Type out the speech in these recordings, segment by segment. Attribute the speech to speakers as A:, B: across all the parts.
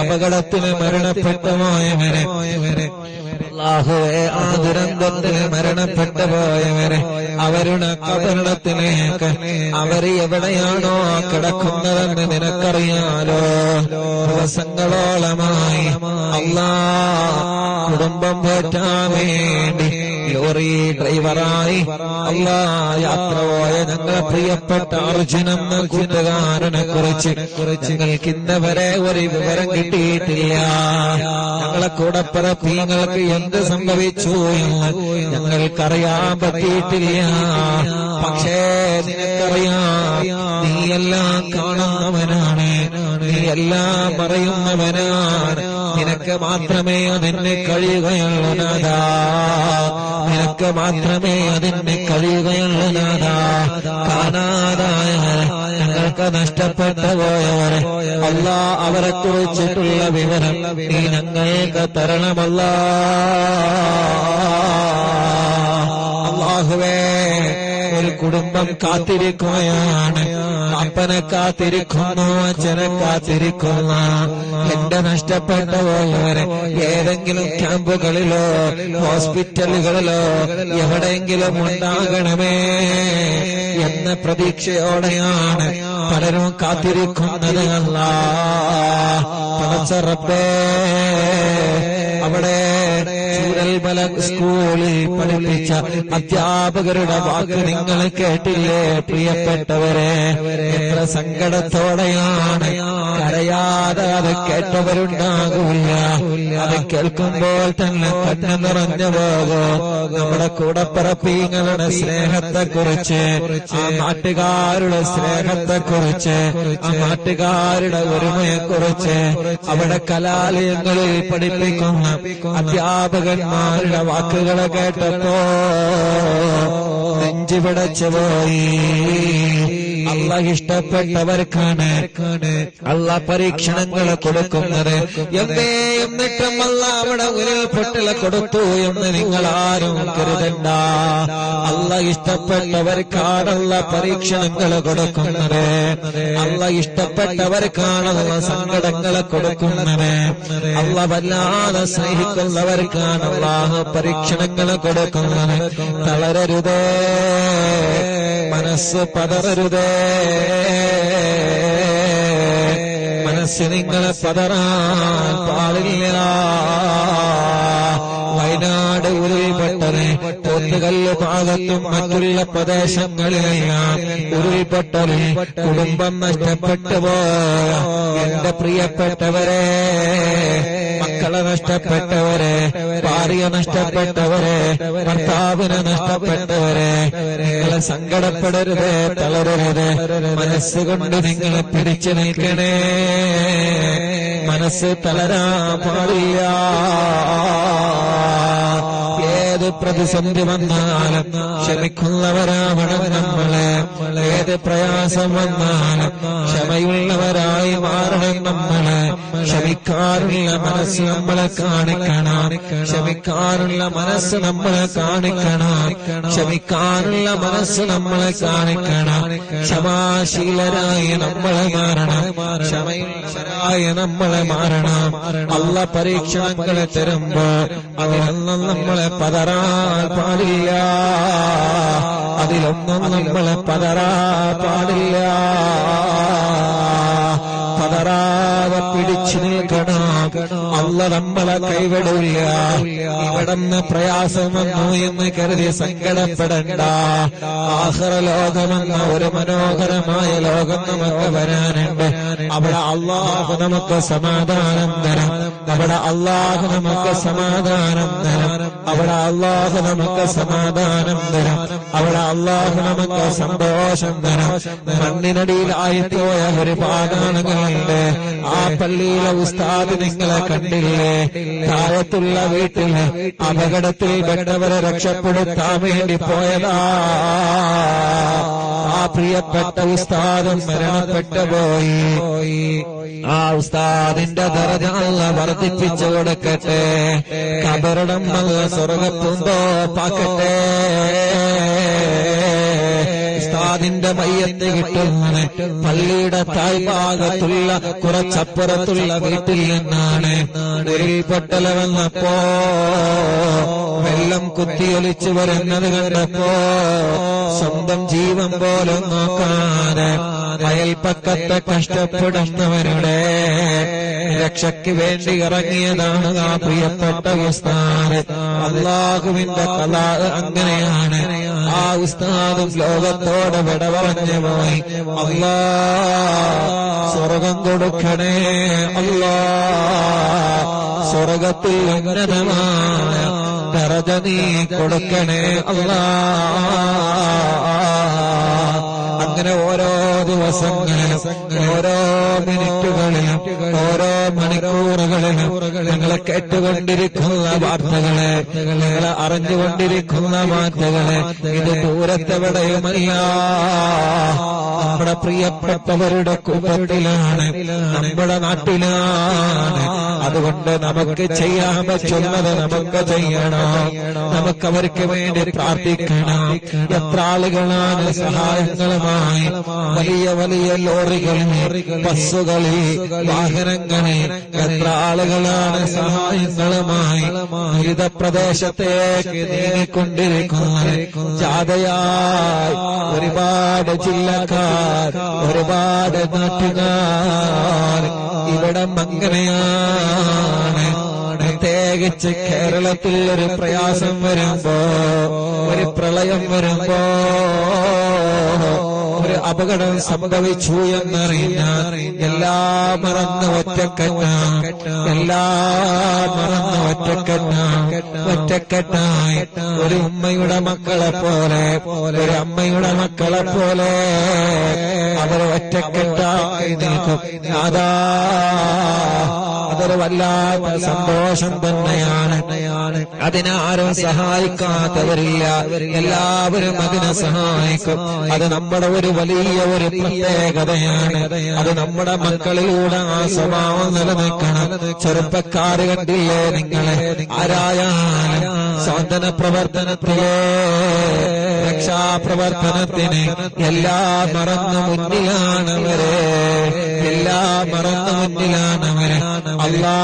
A: അപകടത്തിന് മരണപ്പെട്ടു ആ ദുരന്തത്തിന് മരണപ്പെട്ട പോയവരെ അവരുടെ കബരണത്തിലേക്ക് അവർ എവിടെയാണോ കിടക്കുന്നതെന്ന് നിനക്കറിയാലോ. ദിവസങ്ങളോളമായി അല്ലാ കുടുംബം പോറ്റാൻ വേണ്ടി ലോറി ഡ്രൈവറായി അല്ലാ യാത്ര പോയ ഞങ്ങളെ പ്രിയപ്പെട്ട അർജുനം കൂട്ടുകാരനെ കുറിച്ച് ഞങ്ങൾക്ക് ഇന്നവരെ ഒരു വിവരം കിട്ടിയിട്ടില്ല. ഞങ്ങളെ കൂടെ പിറപ്പീങ്ങൾക്ക് എന്ത് സംഭവിച്ചു എന്ന് ഞങ്ങൾക്കറിയാൻ പറ്റിയിട്ടില്ല. പക്ഷേ നിനക്കറിയാം നീ എല്ലാം കാണുന്നവനാണ് നീ എല്ലാം പറയുന്നവനാണ്. നിനക്ക് മാത്രമേ അതിന് കഴിയുകയുള്ളൂ നാഥാ നിനക്ക് മാത്രമേ അതിന് കഴിയുകയുള്ളൂ നാഥാ കാണാതായ ഞങ്ങൾക്ക് നഷ്ടപ്പെട്ടു പോയവരെ അല്ല അവരെ കുറിച്ചിട്ടുള്ള വിവരം നീ ഞങ്ങൾക്ക് തരണമല്ല. അള്ളാഹുവേ ഒരു കുടുംബം കാത്തിരിക്കുകയാണ്. അപ്പനെ കാത്തിരിക്കുന്നു അച്ഛനെ കാത്തിരിക്കുന്ന. എന്റെ നഷ്ടപ്പെട്ട പോയവരെ ഏതെങ്കിലും ക്യാമ്പുകളിലോ ഹോസ്പിറ്റലുകളിലോ എവിടെയെങ്കിലും ഉണ്ടാകണമേ എന്ന പ്രതീക്ഷയോടെയാണ് പലരും കാത്തിരിക്കുന്നത് അല്ല. അവിടെ ചൂരൽമല സ്കൂളിൽ പഠിപ്പിച്ച അധ്യാപകരുടെ വാക്ക് നിങ്ങൾ കേട്ടില്ലേ പ്രിയപ്പെട്ടവരെ? എത്ര സങ്കടത്തോടെയാണ് കരയാതെ അത് കേട്ടവരുണ്ടാകില്ല. അത് കേൾക്കുമ്പോൾ തന്നെ കണ്ണു നിറഞ്ഞു പോകോ. നമ്മുടെ കൂടപ്പിറപ്പീങ്ങളുടെ സ്നേഹത്തെ കുറിച്ച് ആ നാട്ടുകാരുടെ സ്നേഹത്തെ കുറിച്ച് ആ നാട്ടുകാരുടെ ഒരുമയെ കുറിച്ച് അവിടെ കലാലയങ്ങളിൽ പഠിപ്പിക്കുന്ന അധ്യാപകന്മാരുടെ വാക്കുകളെ കേട്ടപ്പോ നെഞ്ചു പോയി അല്ല ഇഷ്ടപ്പെട്ടവർക്കാണ് അല്ല പരീക്ഷണങ്ങൾ കൊടുക്കുന്നത്. എന്തേ എന്നിട്ടും അല്ല അവിടെ ഉരുൾപൊട്ടല കൊടുത്തു എന്ന് നിങ്ങൾ ആരും കരുതണ്ട അല്ല ഇഷ്ടപ്പെട്ടവർക്കാണല്ല പരീക്ഷണങ്ങൾ കൊടുക്കുന്നത്. അല്ല ഇഷ്ടപ്പെട്ടവർക്കാണല്ല സങ്കടങ്ങൾ കൊടുക്കുന്നത്. അല്ല വല്ലാതെ സ്നേഹിക്കുന്നവർക്കാണ് അള്ളാഹ് പരീക്ഷണങ്ങൾ കൊടുക്കുന്നത് തളരരുതേ. മനസ്സ് പതറരുതേ. മനസ്സ് നിങ്ങളെ പതറാൻ പാടില്ല. വയനാട് ഉരുൾപൊട്ടത് പൊത്തുകല്ല് ഭാഗത്തും മറ്റുള്ള പ്രദേശങ്ങളിലെല്ലാം ഉരുൾപൊട്ടൽ കുടുംബം നഷ്ടപ്പെട്ടു പോയ എന്റെ പ്രിയപ്പെട്ടവരെ മക്കളെ നഷ്ടപ്പെട്ടവരെ ഭാര്യ നഷ്ടപ്പെട്ടവരെ ഭർത്താവിനെ നഷ്ടപ്പെട്ടവരെ നിങ്ങളെ സങ്കടപ്പെടരുത് തളരരുത് മനസ്സുകൊണ്ട് നിങ്ങൾ പിടിച്ചു നിൽക്കണേ. മനസ്സ് തളരാ പാടില്ല. ഏത് പ്രതിസന്ധി വന്നാലും ക്ഷമിക്കുന്നവരാവണം നമ്മളെ. ഏത് പ്രയാസം വന്നാലും ക്ഷമയുള്ളവരായി മാറണം നമ്മളെ. ക്ഷമിക്കാറുള്ള മനസ്സ് നമ്മളെ കാണിക്കണം. ക്ഷമിക്കാറുള്ള മനസ്സ് നമ്മളെ കാണിക്കണം. ക്ഷമിക്കാറുള്ള മനസ്സ് നമ്മളെ കാണിക്കണം. ക്ഷമാശീലരായി നമ്മളെ മാറണം. ക്ഷമയുള്ളവരായ നമ്മളെ മാറണം. അല്ല പരീക്ഷണങ്ങളെ തരുമ്പോ അവരൊന്നും നമ്മളെ പതറാൻ പാടില്ല. അതിലൊന്നും നമ്മളെ പതറാ പാടില്ല. പതറാതെ പിടിച്ചു നിൽക്കണം. അല്ല നമ്മളെ കൈവിടില്ല. ഇവിടുന്ന് പ്രയാസം വന്നു എന്ന് കരുതി സങ്കടപ്പെടണ്ട. ആഹ്റ ലോകമെന്ന ഒരു മനോഹരമായ ലോകം നമുക്ക് വരാനുണ്ട്. അവിടെ അള്ളാഹു നമുക്ക് സമാധാനം തരാം. അവിടെ അള്ളാഹു നമുക്ക് സമാധാനം തരാം. അവിടെ അള്ളാഹു നമുക്ക് സമാധാനം തരാം. അവിടെ അള്ളാഹു നമുക്ക് സന്തോഷം തരാം. മണ്ണിനടിയിലായിപ്പോയ ഒരുപാട് ആളുകളുണ്ട് ആ പള്ളിയിലെ ഉസ്താദ് നിങ്ങളെ കണ്ടില്ലേ? താഴത്തുള്ള വീട്ടിൽ അപകടത്തിൽ പെട്ടവരെ രക്ഷപ്പെടുത്താൻ വേണ്ടി പോയതാ. ആ പ്രിയപ്പെട്ട ഉസ്താദും മരണപ്പെട്ടു പോയി. ആ ഉസ്താദിന്റെ ദറജ വർദ്ധിപ്പിച്ചു കൊടുക്കട്ടെ. കബറിടം നല്ല സ്വർഗത്തുണ്ടോ പാക്കട്ടെ. ഉസ്താദ് ഉസ്താദിന്റെ മയ്യത്ത് കിട്ടുന്നത് പള്ളിയുടെ താഴ്ഭാഗത്തുള്ള കുറച്ചപ്പുറത്തുള്ള വീട്ടിൽ നിന്നാണ്. ഉരുൾപൊട്ടല വന്നപ്പോ വെള്ളം കുത്തിയൊലിച്ചു വരുന്നത് കണ്ടപ്പോ സ്വന്തം ജീവൻ പോലും നോക്കാതെ അയൽപ്പക്കത്തെ കഷ്ടപ്പെടുന്നവരുടെ രക്ഷയ്ക്ക് വേണ്ടി ഇറങ്ങിയതാണ് ആ പ്രിയപ്പെട്ട ഉസ്താദ്. അള്ളാഹുവിന്റെ കല അങ്ങനെയാണ്. ആ ഉസ്താദും ലോകത്തോട് വിട പറഞ്ഞു പോയി. അല്ലാ സ്വർഗം കൊടുക്കണേ. അല്ലാ സ്വർഗത്തിൽ ഉന്നതമായ ദറജ നീ കൊടുക്കണേ. അല്ലാ അങ്ങനെ ഓരോ ദിവസങ്ങളിലും ഓരോ മിനിറ്റുകളിലും ഓരോ മണിക്കൂറുകളിലും ഞങ്ങളെ കേട്ടുകൊണ്ടിരിക്കുന്ന വാർത്തകളെ ഞങ്ങളെ അറിഞ്ഞുകൊണ്ടിരിക്കുന്ന വാർത്തകളെ ഇത് ദൂരത്തെവിടെയുമല്ല നമ്മുടെ പ്രിയപ്പെട്ടവരുടെ കൂട്ടത്തിലാണ് നമ്മുടെ നാട്ടിലാണ്. അതുകൊണ്ട് നമുക്ക് ചെയ്യാൻ പറ്റുന്നത് നമുക്ക് ചെയ്യണം. നമുക്ക് അവർക്ക് വേണ്ടി പ്രാർത്ഥിക്കണം. എത്ര ആളുകളാണ് സഹായങ്ങളുമായി വലിയ വലിയ ലോറികളിൽ ബസ്സുകളിൽ വാഹനങ്ങളിൽ എത്ര ആളുകളാണ് സഹായങ്ങളുമായി ദുരിത പ്രദേശത്തേക്ക് നീങ്ങിക്കൊണ്ടിരിക്കുന്നത്? ജാഥയായി ഒരുപാട് ജില്ലക്കാർ ഒരുപാട് നാട്ടുകാർ ഇവിടം അങ്ങനെയാണ്. പ്രത്യേകിച്ച് കേരളത്തിൽ ഒരു പ്രയാസം വരുമ്പോ ഒരു പ്രളയം വരുമ്പോ അപകടം സംഭവിച്ചു എന്നറിഞ്ഞാൽ എല്ലാം മറന്ന് ഒറ്റക്കെട്ട എല്ലാം മറന്ന് ഒറ്റക്കെട്ട ഒറ്റക്കെട്ടായി ഒരു ഉമ്മയുടെ മക്കളെ പോലെ ഒരു അമ്മയുടെ മക്കളെ പോലെ അവർ ഒറ്റക്കെട്ടായി നിൽക്കും അതാ അതൊരു വല്ലാത്ത സന്തോഷം തന്നെയാണ്. അതിനാരും സഹായിക്കാത്തവരില്ല. എല്ലാവരും അതിനെ സഹായിക്കും. അത് നമ്മുടെ ഒരു വലിയ ഒരു പ്രത്യേകതയാണ്. അത് നമ്മുടെ മക്കളിലൂടെ ആ സ്വഭാവം നിലനിൽക്കണം. ചെറുപ്പക്കാർ കണ്ടില്ലേ നിങ്ങളെ? ആരായാലും സ്വാതന പ്രവർത്തനത്തിലേ രക്ഷാപ്രവർത്തനത്തിന് എല്ലാ മറന്നു മുന്നിലാണവരെ. എല്ലാ മറന്നു മുന്നിലാണവരെ. അല്ലാ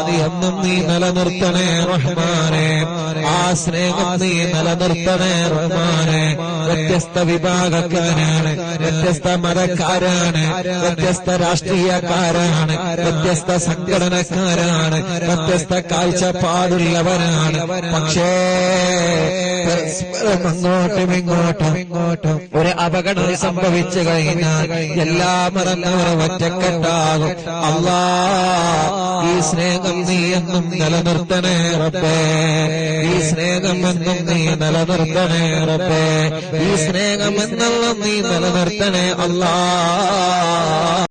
A: അത് എന്നും നീ നിലനിർത്തണേ റഹ്മാനെ. ആ സ്നേഹം നീ നിലനിർത്തണേ റഹ്മാനെ. വ്യത്യസ്ത വിഭാഗക്കാരാണ് വ്യത്യസ്ത മതക്കാരാണ് വ്യത്യസ്ത രാഷ്ട്രീയക്കാരാണ് വ്യത്യസ്ത സംഘടനക്കാരാണ് വ്യത്യസ്ത കാഴ്ചപ്പാടുള്ളവരാണ്. പക്ഷേ പരസ്പരം അങ്ങോട്ടും ഇങ്ങോട്ടും ഇങ്ങോട്ടും ഒരു അപകടം സംഭവിച്ചു കഴിഞ്ഞാൽ എല്ലാ മതങ്ങളും ഒറ്റക്കെട്ടാകും. അല്ലാ ഈ സ്നേഹം നീ എന്നും നിലനിർത്തണേ റബ്ബേ. ഈ സ്നേഹം എന്നും നീ നിലനിർത്തണേ റബ്ബേ. ഈ സ്നേഹം നീ നിലനിർത്തണേ അല്ലാ.